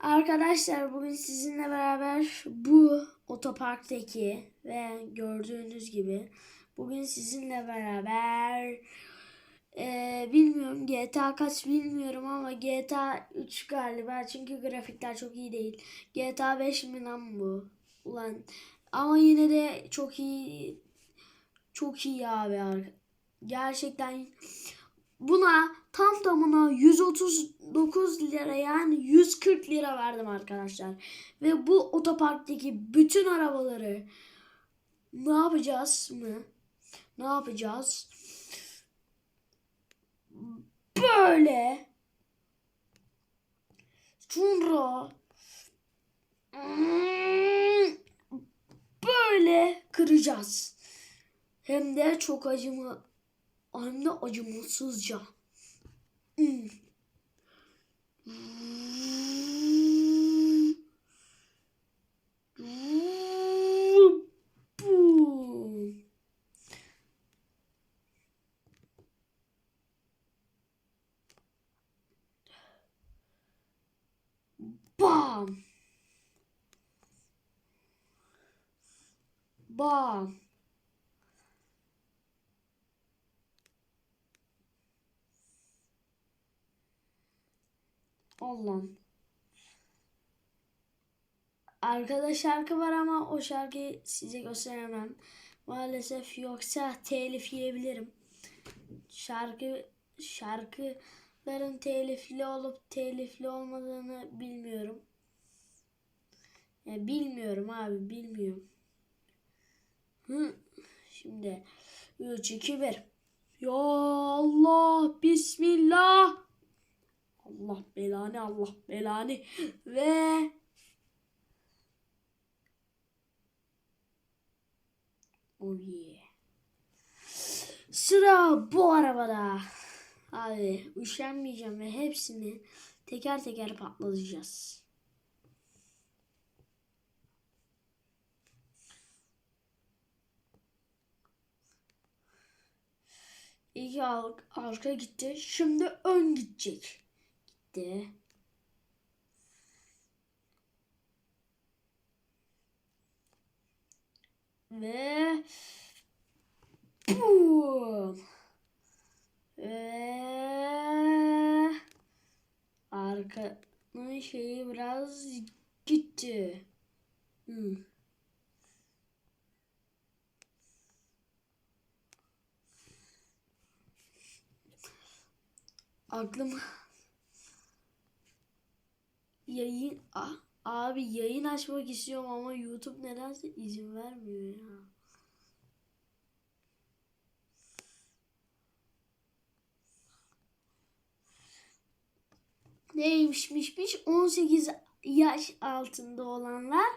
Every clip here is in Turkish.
Arkadaşlar bugün sizinle beraber bu otoparktaki ve gördüğünüz gibi bugün sizinle beraber eee, bilmiyorum GTA kaç bilmiyorum ama GTA 3 galiba çünkü grafikler çok iyi değil. GTA 5 mi lan bu? Ulan ama yine de çok iyi çok iyi abi. Gerçekten Buna tam tamına 139 lira yani 140 lira verdim arkadaşlar. Ve bu otoparktaki bütün arabaları ne yapacağız mı? Ne yapacağız? Böyle sonra böyle kıracağız. Hem de çok acımı hem acımasızca. Hmm. Bam. Bam. Allah'ım. Arkada şarkı var ama o şarkıyı size gösteremem. Maalesef yoksa telif yiyebilirim. Şarkı şarkıların telifli olup telifli olmadığını bilmiyorum. Ya bilmiyorum abi bilmiyorum. Hı. Şimdi 3 2 1. Ya Allah bismillah. Allah belanı Allah belanı ve Oh yeah. Sıra bu arabada. Abi üşenmeyeceğim ve hepsini teker teker patlatacağız. İyi ar- arka gitti. Şimdi ön gidecek. Gitti. Ve Boom. Ve arkanın şeyi biraz gitti. Hmm. Aklım yayın ah, abi yayın açmak istiyorum ama YouTube nedense izin vermiyor ya. Neymişmişmiş 18 yaş altında olanlar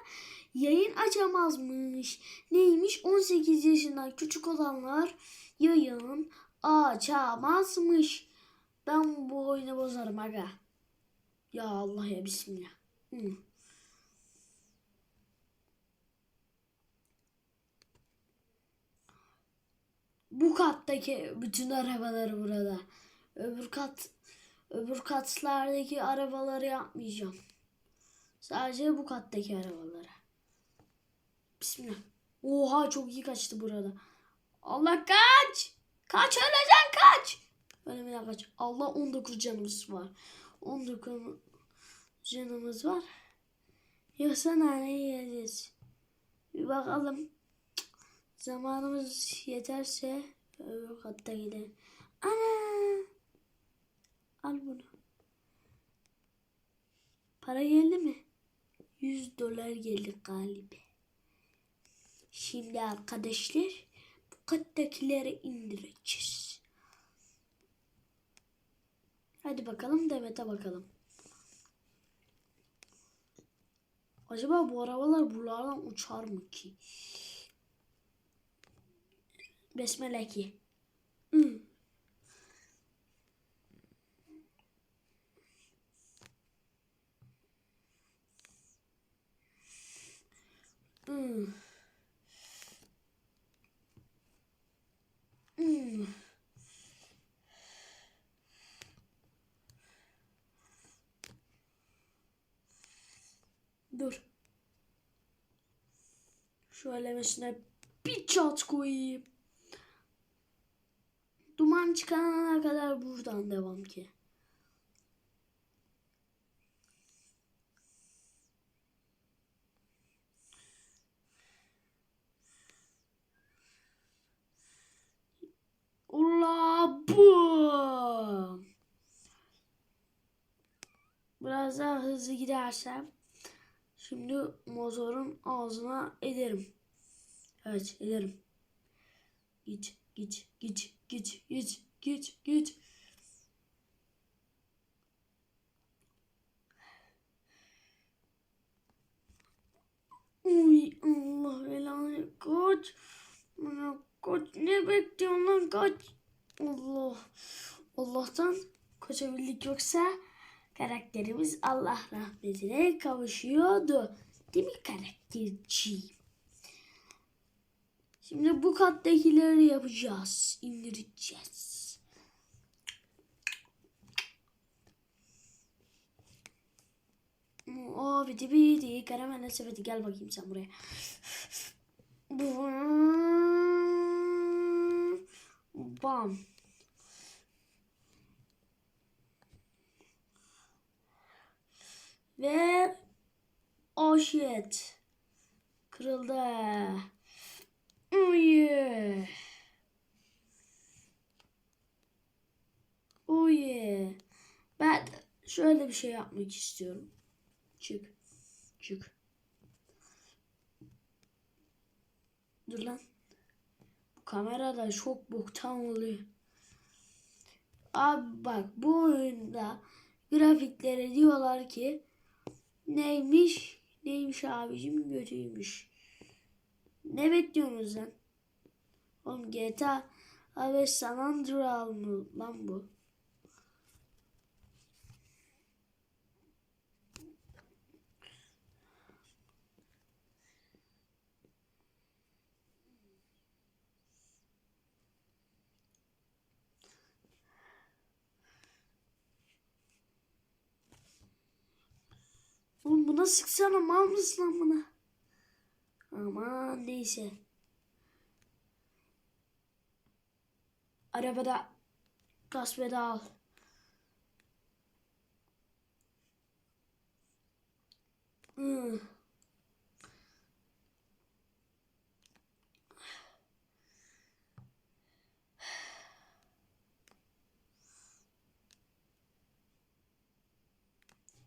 yayın açamazmış. Neymiş 18 yaşından küçük olanlar yayın açamazmış. Ben bu oyunu bozarım aga. Ya Allah ya bismillah. Hı. Bu kattaki bütün arabaları burada. Öbür kat öbür katlardaki arabaları yapmayacağım. Sadece bu kattaki arabaları. Bismillah. Oha çok iyi kaçtı burada. Allah kaç! Kaç öleceksin kaç! Ölümüne kaç. Allah 19 canımız var. 19 canımız var. Yoksa nereye yiyeceğiz? Bir bakalım. Zamanımız yeterse öbür katta gidelim. Ana! Al bunu. Para geldi mi? 100 dolar geldi galiba. Şimdi arkadaşlar bu kattakileri indireceğiz. Hadi bakalım Demet'e bakalım. Acaba bu arabalar buralardan uçar mı ki? Besmele ki. Hmm. Hmm. Hmm. Dur. Şöyle mesela bir çat koyayım. Duman çıkana kadar buradan devam ki. Allah. Biraz daha hızlı gidersem şimdi motorun ağzına ederim. Evet ederim. Git git git git git git git. Uy Allah belanı kaç. Kaç ne bekliyorsun lan kaç. Allah. Allah'tan kaçabildik yoksa karakterimiz Allah rahmetine kavuşuyordu. Değil mi karakterciğim? Şimdi bu kattakileri yapacağız. indireceğiz. O biti biti karamel sepeti gel bakayım sen buraya. Bam. Ve oh shit. Kırıldı. Oh yeah. Ben şöyle bir şey yapmak istiyorum. Çık. Çık. Dur lan. Bu kamerada çok boktan oluyor. Abi bak bu oyunda grafiklere diyorlar ki neymiş? Neymiş abicim? Kötüymüş. Ne bekliyorsunuz lan? Oğlum GTA 5 San Andreas mı lan bu? Oğlum buna sıksana mal mısın lan buna? Aman neyse. Arabada gaz pedal. Hmm.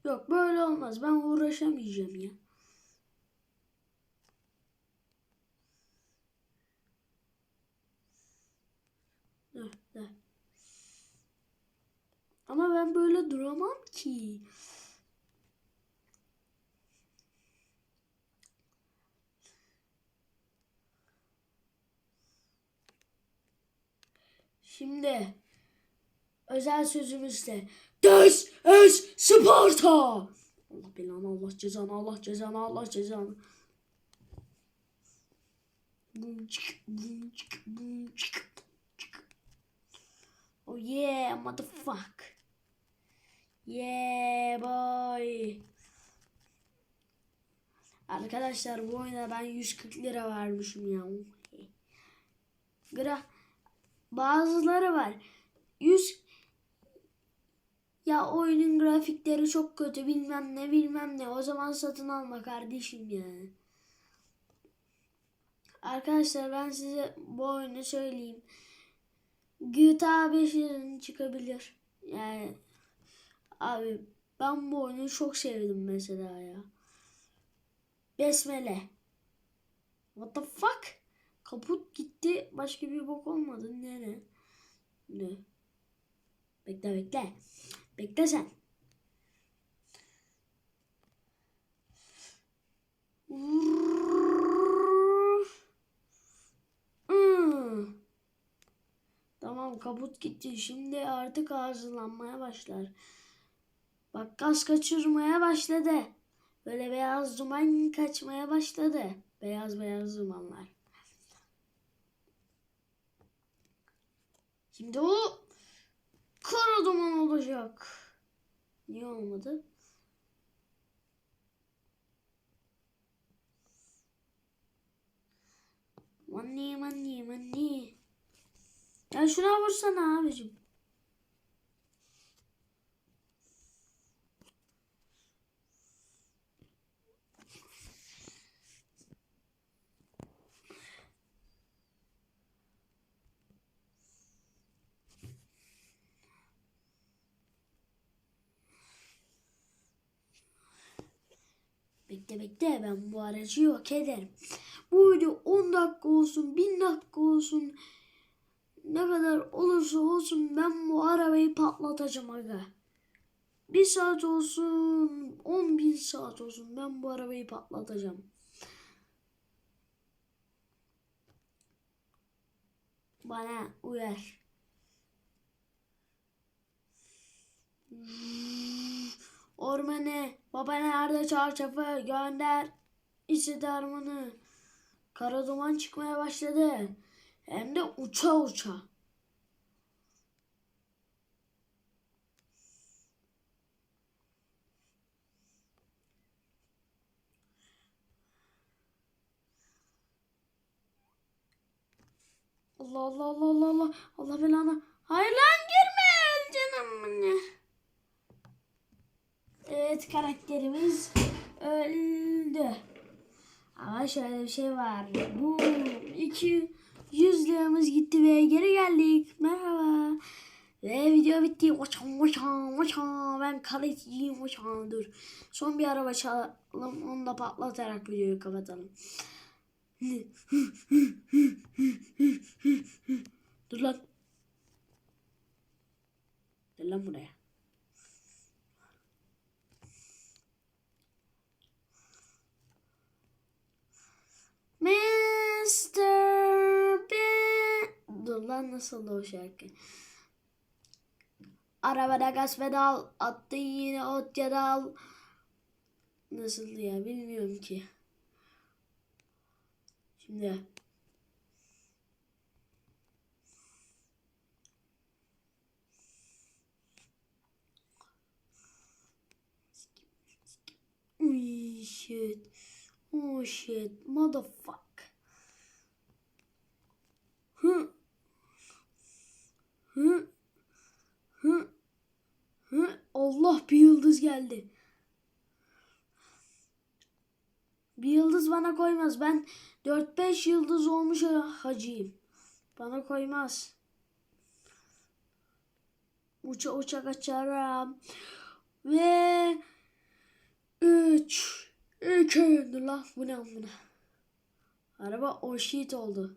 Yok böyle olmaz. Ben uğraşamayacağım ya. Ama ben böyle duramam ki. Şimdi özel sözümüzde This is Sparta. Allah belanı, Allah cezanı, Allah cezanı, Allah cezanı. Bum çık, bum çık, bum çık, çık. Oh yeah, motherfuck. Yeah boy. Arkadaşlar bu oyuna ben 140 lira vermişim ya. Gra bazıları var. 100 ya oyunun grafikleri çok kötü bilmem ne bilmem ne. O zaman satın alma kardeşim ya. Arkadaşlar ben size bu oyunu söyleyeyim. GTA 5 yarın çıkabilir. Yani abi ben bu oyunu çok sevdim mesela ya. Besmele. What the fuck? Kaput gitti. Başka bir bok olmadı. Nere? Ne? Bekle bekle. Bekle sen. Tamam kabut gitti. Şimdi artık arızalanmaya başlar. Bak gaz kaçırmaya başladı. Böyle beyaz duman kaçmaya başladı. Beyaz beyaz dumanlar. Şimdi o kara duman olacak. Niye olmadı? Anne anne anne. Ya şuna vursana abicim. Bekle bekle ben bu aracı yok ederim. Bu video 10 dakika olsun 1000 dakika olsun ne kadar olursa olsun ben bu arabayı patlatacağım aga. Bir saat olsun 10 bin saat olsun ben bu arabayı patlatacağım. Bana uyar. Ormanı, baba nerede çarşafı gönder. İşte harmanı. Kara duman çıkmaya başladı. Hem de uça uça. Allah Allah Allah Allah Allah Allah belanı. Hayır lan girme canım? Evet karakterimiz öldü. Ama şöyle bir şey var. Bu iki yüz liramız gitti ve geri geldik. Merhaba. Ve video bitti. Vaçan vaçan vaçan. Ben kaleciyim vaçan. Dur. Son bir araba çalalım. Onu da patlatarak videoyu kapatalım. Dur lan. Gel lan buraya. Bean. Dur lan nasıl o şarkı? Arabada gaz pedal. Attın yine ot ya dal. Nasıl ya bilmiyorum ki. Şimdi. Shit. Oh shit. Motherfuck. Hı. Hı. Hı. Hı. Allah bir yıldız geldi. Bir yıldız bana koymaz. Ben 4-5 yıldız olmuş hacıyım. Bana koymaz. Uça uça kaçarım. Ve 3 2 Dur lan bu ne bu ne? Araba o shit oldu.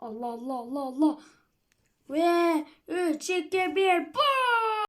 Allah Allah Allah Allah. Ve 3 2 1 BOOM